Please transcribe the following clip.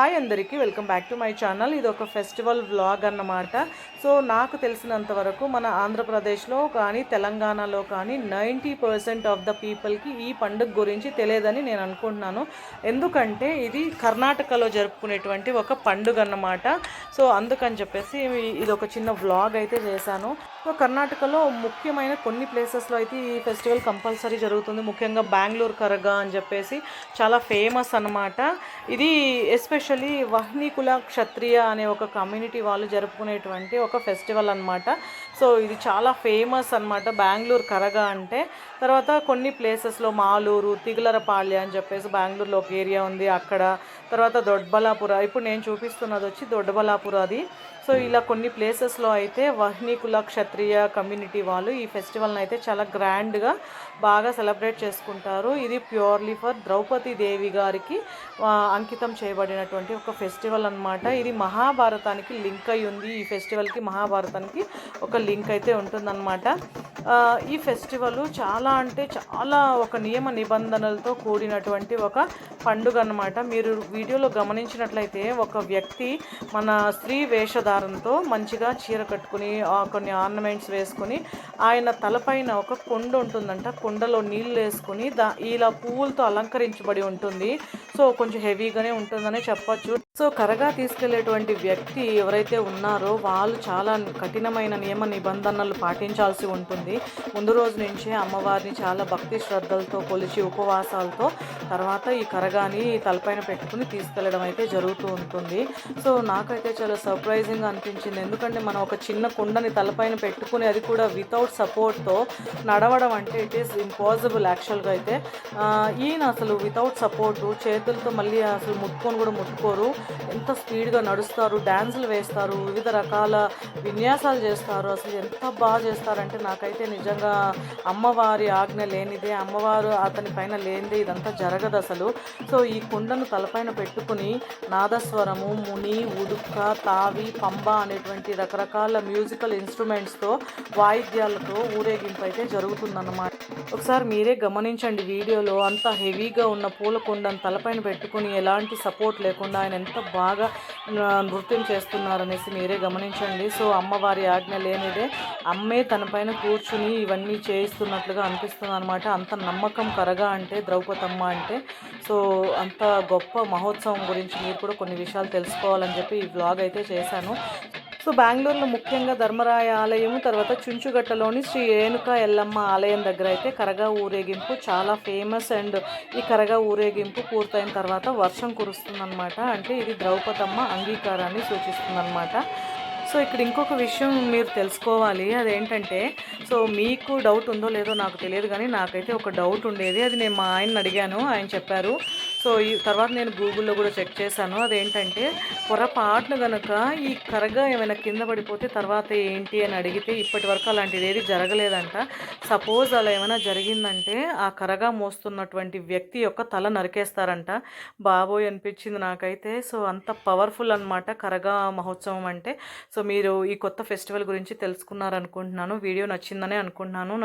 Hi అందరికీ welcome back to my channel. ఇది ఒక ఫెస్టివల్ వ్లాగ్ అన్నమాట. సో నాకు తెలిసినంత వరకు మన ఆంధ్రప్రదేశ్లో కానీ తెలంగాణలో కానీ నైంటీ పర్సెంట్ ఆఫ్ ద పీపుల్కి ఈ పండుగ గురించి తెలియదని నేను అనుకుంటున్నాను. ఎందుకంటే ఇది కర్ణాటకలో జరుపుకునేటువంటి ఒక పండుగ అన్నమాట. సో అందుకని చెప్పేసి ఇది ఒక చిన్న వ్లాగ్ అయితే చేశాను. సో కర్ణాటకలో ముఖ్యమైన కొన్ని ప్లేసెస్లో అయితే ఈ ఫెస్టివల్ కంపల్సరీ జరుగుతుంది. ముఖ్యంగా బెంగళూరు కరగా అని చెప్పేసి చాలా ఫేమస్ అన్నమాట. ఇది ఎస్పెషల్ ఎస్పెషల్లీ వహ్నికుల క్షత్రియ అనే ఒక కమ్యూనిటీ వాళ్ళు జరుపుకునేటువంటి ఒక ఫెస్టివల్ అన్నమాట. సో ఇది చాలా ఫేమస్ అన్నమాట బెంగళూరు కరగా అంటే. తర్వాత కొన్ని ప్లేసెస్లో మాలూరు తిగులరపాళ్య అని చెప్పేసి బెంగళూరులో ఒక ఏరియా ఉంది అక్కడ. తర్వాత దొడ్బలాపుర ఇప్పుడు నేను చూపిస్తున్నది వచ్చి దొడ్డబలాపుర అది. సో ఇలా కొన్ని ప్లేసెస్లో అయితే వహ్నికుల క్షత్రియ కమ్యూనిటీ వాళ్ళు ఈ ఫెస్టివల్ని అయితే చాలా గ్రాండ్గా బాగా సెలబ్రేట్ చేసుకుంటారు. ఇది ప్యూర్లీ ఫర్ ద్రౌపది దేవి గారికి అంకితం చేయబడినటువంటి ఒక ఫెస్టివల్ అన్నమాట. ఇది మహాభారతానికి లింక్ అయి ఉంది ఈ ఫెస్టివల్కి మహాభారతానికి ఒక లింక్ అయితే ఉంటుందన్నమాట. ఈ ఫెస్టివల్ చాలా అంటే చాలా ఒక నియమ నిబంధనలతో కూడినటువంటి ఒక పండుగ అన్నమాట. మీరు వీడియోలో గమనించినట్లయితే ఒక వ్యక్తి మన స్త్రీ వేషధారంతో మంచిగా చీర కట్టుకుని కొన్ని ఆర్నమెంట్స్ వేసుకుని ఆయన తలపైన ఒక కొండ ఉంటుందంట. కొండలో నీళ్ళు వేసుకుని దా ఇలా పువ్వులతో అలంకరించబడి ఉంటుంది. సో కొంచెం హెవీగానే ఉంటుందనే చెప్పొచ్చు. సో కరగా తీసుకెళ్ళేటువంటి వ్యక్తి ఎవరైతే ఉన్నారో వాళ్ళు చాలా కఠినమైన నియమ నిబంధనలు పాటించాల్సి ఉంటుంది. ముందు రోజు నుంచే అమ్మవారిని చాలా భక్తి శ్రద్ధలతో కొలిచి ఉపవాసాలతో తర్వాత ఈ కరగాని తలపైన పెట్టుకుని తీసుకెళ్ళడం అయితే జరుగుతూ ఉంటుంది. సో నాకైతే చాలా సర్ప్రైజింగ్ అనిపించింది. ఎందుకంటే మనం ఒక చిన్న కుండని తలపైన పెట్టుకుని అది కూడా వితౌట్ సపోర్ట్తో నడవడం అంటే ఇట్ ఈస్ ఇంపాసిబుల్ యాక్చువల్గా అయితే. ఈయన అసలు వితౌట్ సపోర్టు చేతులతో మళ్ళీ అసలు ముట్టుకొని కూడా ముట్టుకోరు. ఎంత స్పీడ్గా నడుస్తారు డ్యాన్సులు వేస్తారు వివిధ రకాల విన్యాసాలు చేస్తారు. అసలు ఎంత బాగా చేస్తారంటే నాకైతే అయితే నిజంగా అమ్మవారి ఆజ్ఞ లేనిదే అమ్మవారు అతని పైన లేనిదే ఇదంతా జరగదు అసలు. సో ఈ కుండను తలపైన పెట్టుకుని నాదస్వరము ముని ఉడుక్క తావి పంబ అనేటువంటి రకరకాల మ్యూజికల్ ఇన్స్ట్రుమెంట్స్తో వాయిద్యాలతో ఊరేగింపు అయితే జరుగుతుందన్నమాట. ఒకసారి మీరే గమనించండి వీడియోలో అంత హెవీగా ఉన్న పూల కుండను తలపైన పెట్టుకుని ఎలాంటి సపోర్ట్ లేకుండా ఆయన ఎంత బాగా నృత్యం చేస్తున్నారనేసి మీరే గమనించండి. సో అమ్మవారి ఆజ్ఞ లేనిదే అమ్మే తన పైన కూర్చుని ఇవన్నీ చేయిస్తున్నట్లుగా అనిపిస్తుంది అనమాట అంత నమ్మకం కరగా అంటే ద్రౌపదమ్మ అంటే. సో అంత గొప్ప మహోత్సవం గురించి మీరు కూడా కొన్ని విషయాలు తెలుసుకోవాలని చెప్పి ఈ బ్లాగ్ అయితే చేశాను. సో బెంగళూరులో ముఖ్యంగా ధర్మరాయ ఆలయం తర్వాత చుంచుగట్టలోని శ్రీ రేణుక ఎల్లమ్మ ఆలయం దగ్గర అయితే కరగా ఊరేగింపు చాలా ఫేమస్ అండ్ ఈ కరగా ఊరేగింపు పూర్తయిన తర్వాత వర్షం కురుస్తుందన్నమాట. అంటే ఇది ద్రౌపదమ్మ అంగీకారాన్ని సూచిస్తుందన్నమాట. సో ఇక్కడ ఇంకొక విషయం మీరు తెలుసుకోవాలి. అదేంటంటే సో మీకు డౌట్ ఉందో లేదో నాకు తెలియదు కానీ నాకైతే ఒక డౌట్ ఉండేది. అది నేను మా ఆయన అడిగాను. ఆయన చెప్పారు సో ఈ తర్వాత నేను గూగుల్లో కూడా చెక్ చేశాను. అదేంటంటే పొరపాటున కనుక ఈ కరగా ఏమైనా కింద పడిపోతే తర్వాత ఏంటి అని అడిగితే ఇప్పటి వరకు అలాంటిది ఏది జరగలేదంట. సపోజ్ అలా ఏమైనా జరిగిందంటే ఆ కరగా మోస్తున్నటువంటి వ్యక్తి యొక్క తల నరికేస్తారంట. బాబోయ్ అనిపించింది నాకైతే. సో అంత పవర్ఫుల్ అన్నమాట కరగా మహోత్సవం అంటే. సో మీరు ఈ కొత్త ఫెస్టివల్ గురించి తెలుసుకున్నారనుకుంటున్నాను. వీడియో నచ్చిందనే అనుకుంటున్నాను.